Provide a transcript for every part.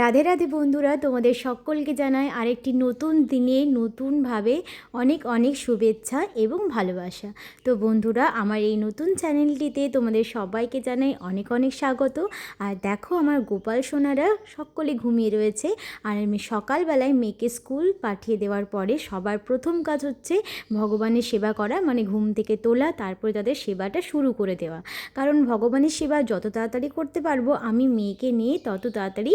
রাধে রাধে বন্ধুরা, তোমাদের সকলকে জানাই আরেকটি নতুন দিনে নতুনভাবে অনেক অনেক শুভেচ্ছা এবং ভালোবাসা। তো বন্ধুরা, আমার এই নতুন চ্যানেলটিতে তোমাদের সবাইকে জানাই অনেক অনেক স্বাগত। আর দেখো, আমার গোপাল সোনারা সকলে ঘুমিয়ে রয়েছে। আর আমি সকালবেলায় মেয়েকে স্কুল পাঠিয়ে দেওয়ার পরে সবার প্রথম কাজ হচ্ছে ভগবানের সেবা করা মানে ঘুম থেকে তোলা, তারপরে তাদের সেবাটা শুরু করে দেওয়া। কারণ ভগবানের সেবা যত তাড়াতাড়ি করতে পারব, আমি মেয়েকে নিয়ে তত তাড়াতাড়ি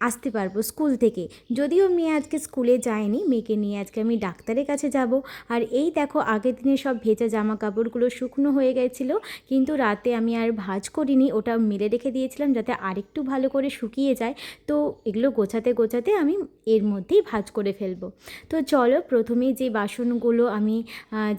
আসতে পারব স্কুল থেকে। যদিও মেয়ে আজকে স্কুলে যায়নি, মেয়েকে নিয়ে আজকে আমি ডাক্তারের কাছে যাব। আর এই দেখো, আগের দিনে সব ভেজা জামা কাপড়গুলো শুকনো হয়ে গেছিল, কিন্তু রাতে আমি আর ভাঁজ করিনি, ওটা মেলে রেখে দিয়েছিলাম যাতে আরেকটু ভালো করে শুকিয়ে যায়। তো এগুলো গোছাতে গোছাতে আমি এর মধ্যেই ভাজ করে ফেলব। তো চলো, প্রথমেই যে বাসনগুলো আমি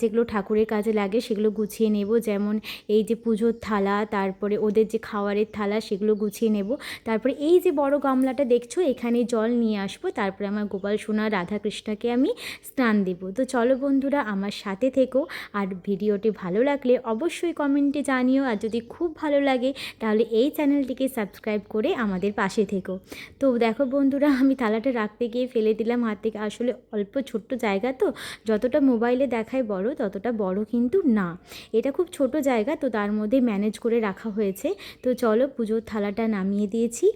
যেগুলো ঠাকুরের কাজে লাগে সেগুলো গুছিয়ে নেব। যেমন এই যে পুজোর থালা, তারপরে ওদের যে খাওয়ারের থালা সেগুলো গুছিয়ে নেব। তারপরে এই যে বড় গামলাটা দেখছ, এখানে জল নিয়ে আসব, তারপরে আমার গোপাল, সোনা, রাধাকৃষ্ণকে আমি স্নান দেব। তো চলো বন্ধুরা, আমার সাথে থেকো। আর ভিডিওটি ভালো লাগলে অবশ্যই কমেন্টে জানিও। আর যদি খুব ভালো লাগে, তাহলে এই চ্যানেলটিকে সাবস্ক্রাইব করে আমাদের পাশে থেকো। তো দেখো বন্ধুরা, আমি থালাটা রাখতে গিয়ে ফেলে দিলাম হাত থেকে। আসলে অল্প ছোট্ট জায়গা তো, যতটা মোবাইলে দেখায় বড়, ততটা বড় কিন্তু না। এটা খুব ছোট জায়গা, তো তার মধ্যে ম্যানেজ করে রাখা হয়েছে। তো চলো পুজোর থালাটা নামিয়ে দিয়েছি।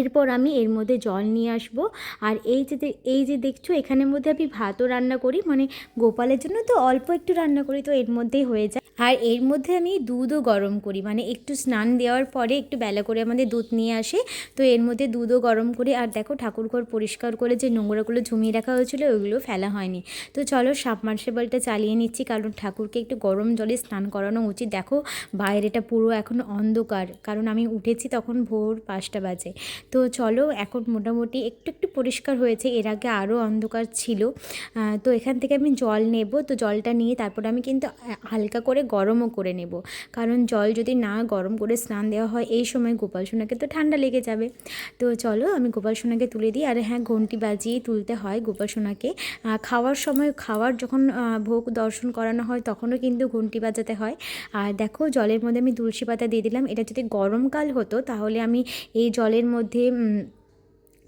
এরপর আমি এর মধ্যে জল নিয়ে আসব। আর এই যে এই যে দেখছ, এখানের মধ্যে আমি ভাতও রান্না করি মানে গোপালের জন্য তো অল্প একটু রান্না করি, তো এর মধ্যেই হয়ে যায়। আর এর মধ্যে আমি দুধও গরম করি মানে একটু স্নান দেওয়ার পরে একটু বেলা করে আমাদের দুধ নিয়ে আসে, তো এর মধ্যে দুধও গরম করি। আর দেখো ঠাকুরঘর পরিষ্কার করে যে নোংরাগুলো ঝুমিয়ে রাখা হয়েছিল, ওইগুলো ফেলা হয়নি। তো চলো সাবমার্সেবলটা চালিয়ে নিচ্ছি, কারণ ঠাকুরকে একটু গরম জলে স্নান করানো উচিত। দেখো, বাইরেটা পুরো এখন অন্ধকার, কারণ আমি উঠেছি তখন ভোর পাঁচটা বাজে। তো চলো, এখন মোটামুটি একটু একটু পরিষ্কার হয়েছে, এর আগে আরও অন্ধকার ছিল। তো এখান থেকে আমি জল নেব, তো জলটা নিয়ে তারপর আমি কিন্তু হালকা করে গরমও করে নেব। কারণ জল যদি না গরম করে স্নান দেওয়া হয়, এই সময় গোপাল সোনাকে তো ঠান্ডা লেগে যাবে। তো চলো, আমি গোপাল সোনাকে তুলে দিই। আর হ্যাঁ ঘন্টি বাজিয়ে তুলতে হয় গোপাল সোনাকে। খাওয়ার সময়, খাওয়ার যখন ভোগ দর্শন করানো হয়, তখনও কিন্তু ঘন্টি বাজাতে হয়। আর দেখো, জলের মধ্যে আমি তুলসী পাতা দিয়ে দিলাম। এটা যদি গরমকাল হতো, তাহলে আমি এই জলের মধ্যে 添，嗯，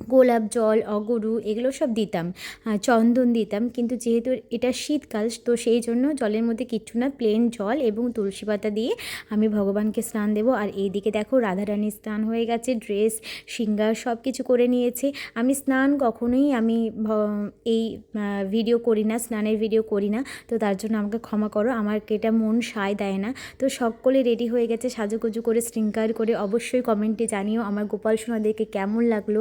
গোলাপ জল, অগরু এগুলো সব দিতাম চন্দন দিতাম। কিন্তু যেহেতু এটা শীতকাল, তো সেই জন্য জলের মধ্যে কিচ্ছু না প্লেন জল এবং তুলসী পাতা দিয়ে আমি ভগবানকে স্নান দেবো। আর এইদিকে দেখো রাধারানীর স্নান হয়ে গেছে ড্রেস সিঙ্গার সব কিছু করে নিয়েছে। আমি স্নান কখনোই আমি এই ভিডিও করি না, স্নানের ভিডিও করি না। তো তার জন্য আমাকে ক্ষমা করো, আমার এটা মন সায় দেয় না। তো সকলে রেডি হয়ে গেছে, সাজুগুজু করে, শৃঙ্গার করে অবশ্যই কমেন্টে জানিও। আমার গোপাল সোনাদেরকে কেমন লাগল?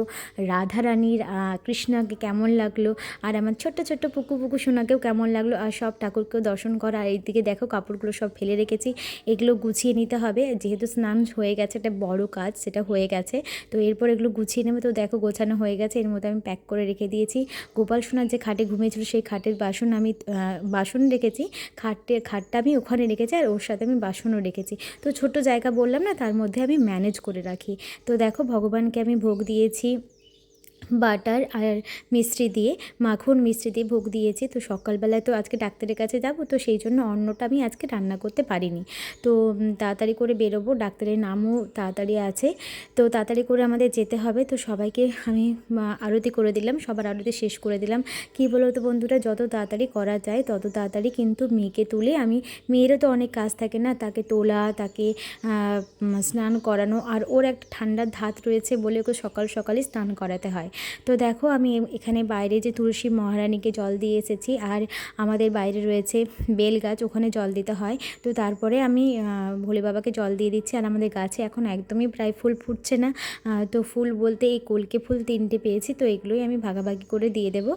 রাধারানীর কৃষ্ণাকে কেমন লাগল? আর আমার ছোট্ট ছোট্ট পুকু পুকু সোনাকেও কেমন লাগল? আর সব ঠাকুরকেও দর্শন করা আর এইদিকে দেখো কাপড়গুলো সব ফেলে রেখেছি। এগুলো গুছিয়ে নিতে হবে, যেহেতু স্নান হয়ে গেছে, একটা বড় কাজ সেটা হয়ে গেছে। তো এরপর এগুলো গুছিয়ে নেবে। তো দেখো গোছানো হয়ে গেছে, এর মধ্যে আমি প্যাক করে রেখে দিয়েছি। গোপাল সোনার যে খাটে ঘুমিয়েছিল, সেই খাটের বাসন আমি বাসন রেখেছি। খাটের খাটটা আমি ওখানে রেখেছি, আর ওর সাথে আমি বাসনও রেখেছি। তো ছোট জায়গা বললাম না, তার মধ্যে আমি ম্যানেজ করে রাখি। তো দেখো ভগবানকে আমি ভোগ দিয়েছি। বাটার আর মিষ্টি দিয়ে, মাখন মিষ্টি দিয়ে ভোগ দিয়েছি। তো সকালবেলায় তো আজকে ডাক্তারের কাছে যাব, তো সেই জন্য অন্নটা আমি আজকে রান্না করতে পারিনি। তো তাড়াতাড়ি করে বেরোবো, ডাক্তারের নামও তাড়াতাড়ি আছে। তো তাড়াতাড়ি করে আমাদের যেতে হবে, তো সবাইকে আমি আরতি করে দিলাম, সবার আরতি শেষ করে দিলাম। কী বলো তো বন্ধুরা, যত তাড়াতাড়ি করা যায়, তত তাড়াতাড়ি কিন্তু মেয়েকে তুলে আমি, মেয়েরও তো অনেক কাজ থাকে না, তাকে তোলা, তাকে স্নান করানো, আর ওর একটা ঠান্ডার ধাত রয়েছে বলে ওকে সকাল সকালই স্নান করাতে হয়। তো দেখো আমি এখানে বাইরে যে তুলসী মহারানীকে জল দিয়ে এসেছি আর আমাদের বাইরে রয়েছে বেল গাছ, ওখানে জল দিতে হয়। তো তারপরে আমি ভোলে বাবাকে জল দিয়ে দিচ্ছি আর আমাদের গাছে এখন একদমই প্রায় ফুল ফুটছে না। তো ফুল বলতে এই কলকে ফুল তিনটে পেয়েছি, তো এগুলোই আমি ভাগাভাগি করে দিয়ে দেবো।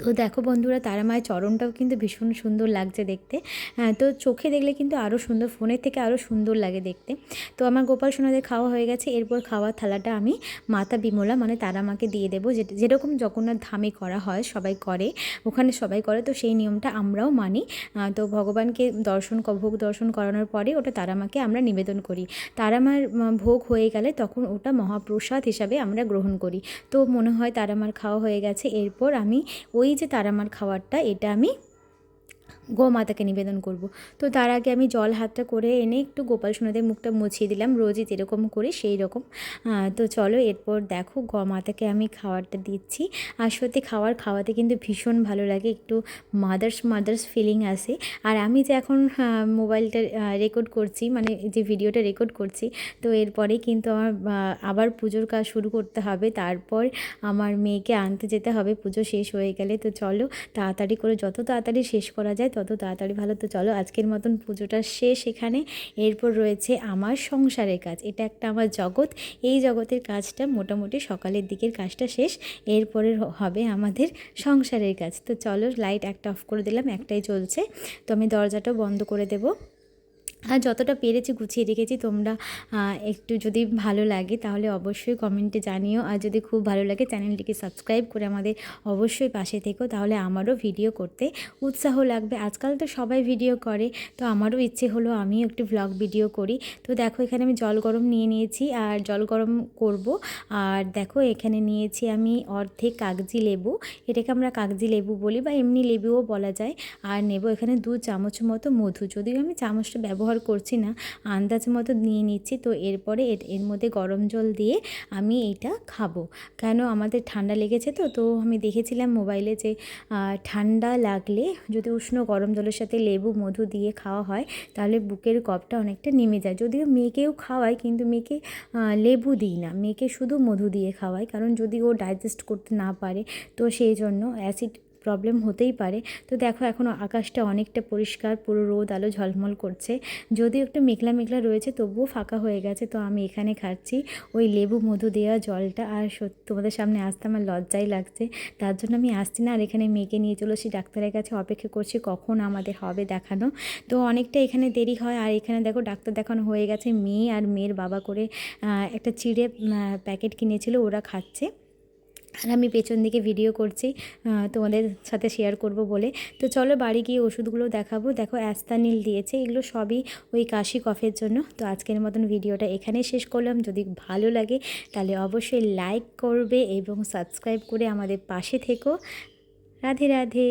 তো দেখো বন্ধুরা, তারা মায়ের চরণটাও কিন্তু ভীষণ সুন্দর লাগছে দেখতে। হ্যাঁ তো চোখে দেখলে কিন্তু আরও সুন্দর, ফোনের থেকে আরও সুন্দর লাগে দেখতে। তো আমার গোপাল সোনাদের খাওয়া হয়ে গেছে, এরপর খাওয়ার থালাটা আমি মাতা বিমলা মানে তারা মাকে দিয়ে দেবো। যেরকম জগন্নাথ ধামে করা হয়, সবাই করে, ওখানে সবাই করে, তো সেই নিয়মটা আমরাও মানি। তো ভগবানকে দর্শন ভোগ দর্শন করানোর পরে ওটা তারা মাকে আমরা নিবেদন করি। তারা মার ভোগ হয়ে গেলে তখন ওটা মহাপ্রসাদ হিসাবে আমরা গ্রহণ করি। তো মনে হয় তারা মার খাওয়া হয়ে গেছে, এরপর আমি ওই যে তারামার খাবারটা এটা আমি গোমাতাকে নিবেদন করব। তো তার আগে আমি জল হাতটা করে এনে একটু গোপাল সোনাদের মুখটা মুছিয়ে দিলাম। রোজই যেরকম করি সেই রকম। তো চলো এরপর দেখো গোমাতাকে আমি খাবারটা দিচ্ছি। আর সত্যি খাবার খাওয়াতে কিন্তু ভীষণ ভালো লাগে। একটু মাদার্স মাদার্স ফিলিং আসে। আর আমি যে এখন মোবাইলটা রেকর্ড করছি মানে যে ভিডিওটা রেকর্ড করছি, তো এরপরেই কিন্তু আমার আবার পুজোর কাজ শুরু করতে হবে। তারপর আমার মেয়েকে আনতে যেতে হবে। পুজো শেষ হয়ে গেলে। তো চলো তাড়াতাড়ি করে, যত তাড়াতাড়ি শেষ করা যায়, তত তাড়াতাড়ি ভালো। তো চলো, আজকের মতন পুজোটা শেষ এখানে। এরপর রয়েছে আমার সংসারের কাজ। এটা একটা আমার জগৎ। এই জগতের কাজটা মোটামুটি সকালের দিকের কাজটা শেষ। এরপরে হবে আমাদের সংসারের কাজ। তো চলো, লাইট একটা অফ করে দিলাম, একটাই চলছে। তো আমি দরজাটাও বন্ধ করে দেবো। আর যতটা পেরেছি গুছিয়ে রেখেছি। তোমরা একটু যদি ভালো লাগে তাহলে অবশ্যই কমেন্টে জানিও। আর যদি খুব ভালো লাগে চ্যানেলটিকে সাবস্ক্রাইব করে আমাদের অবশ্যই পাশে থেকো। তাহলে আমারও ভিডিও করতে উৎসাহ লাগবে। আজকাল তো সবাই ভিডিও করে, তো আমারও ইচ্ছে হলো আমিও একটু ভ্লগ ভিডিও করি। তো দেখো, এখানে আমি জল গরম নিয়ে নিয়েছি আর জল গরম করব। আর দেখো, এখানে নিয়েছি আমি অর্ধেক কাগজি লেবু। এটাকে আমরা কাগজি লেবু বলি বা এমনি লেবুও বলা যায়। আর নেব এখানে দু চামচ মতো মধু। যদিও আমি চামচটা ব্যবহার করছি না, আন্দাজ মতো নিয়ে নিচ্ছি। তো এরপরে এর এর মধ্যে গরম জল দিয়ে আমি এটা খাব। কেন আমাদের ঠান্ডা লেগেছে তো তো আমি দেখেছিলাম মোবাইলে যে ঠান্ডা লাগলে যদি উষ্ণ গরম জলের সাথে লেবু, মধু দিয়ে খাওয়া হয়, তাহলে বুকের কপটা অনেকটা নেমে যায়। যদিও মেয়েকেও খাওয়াই, কিন্তু মেয়েকে লেবু দিই না। মেয়েকে শুধু মধু দিয়ে খাওয়াই, কারণ যদি ও ডাইজেস্ট করতে না পারে, তো সেই জন্য অ্যাসিড প্রবলেম হতেই পারে। তো দেখো, এখন আকাশটা অনেকটা পরিষ্কার, পুরো রোদ, আলো ঝলমল করছে। যদিও একটু মেঘলা মেঘলা রয়েছে, তবুও ফাঁকা হয়ে গেছে। তো আমি এখানে খাচ্ছি ওই লেবু মধু দেওয়া জলটা। আর সত্যি তোমাদের সামনে আসতে আমার লজ্জাই লাগছে। তার জন্য আমি আসছি না। আর এখানে মেয়েকে নিয়ে চলো চলেছি ডাক্তারের কাছে অপেক্ষা করছি, কখন আমাদের হবে দেখানো। তো অনেকটা এখানে দেরি হয়। আর এখানে দেখো, ডাক্তার দেখানো হয়ে গেছে। মেয়ে আর মেয়ের বাবা করে একটা চিড়ে প্যাকেট কিনেছিল, ওরা খাচ্ছে। আর আমি পেছন দিকে ভিডিও করছি তোমাদের সাথে শেয়ার করব বলে। তো চলো বাড়ি গিয়ে ওষুধগুলো দেখাবো। দেখো অ্যাস্তানিল দিয়েছে, এগুলো সবই ওই কাশি কফের জন্য। তো আজকের মতন ভিডিওটা এখানেই শেষ করলাম। যদি ভালো লাগে, তাহলে অবশ্যই লাইক করবে এবং সাবস্ক্রাইব করে আমাদের পাশে থেকো। রাধে রাধে।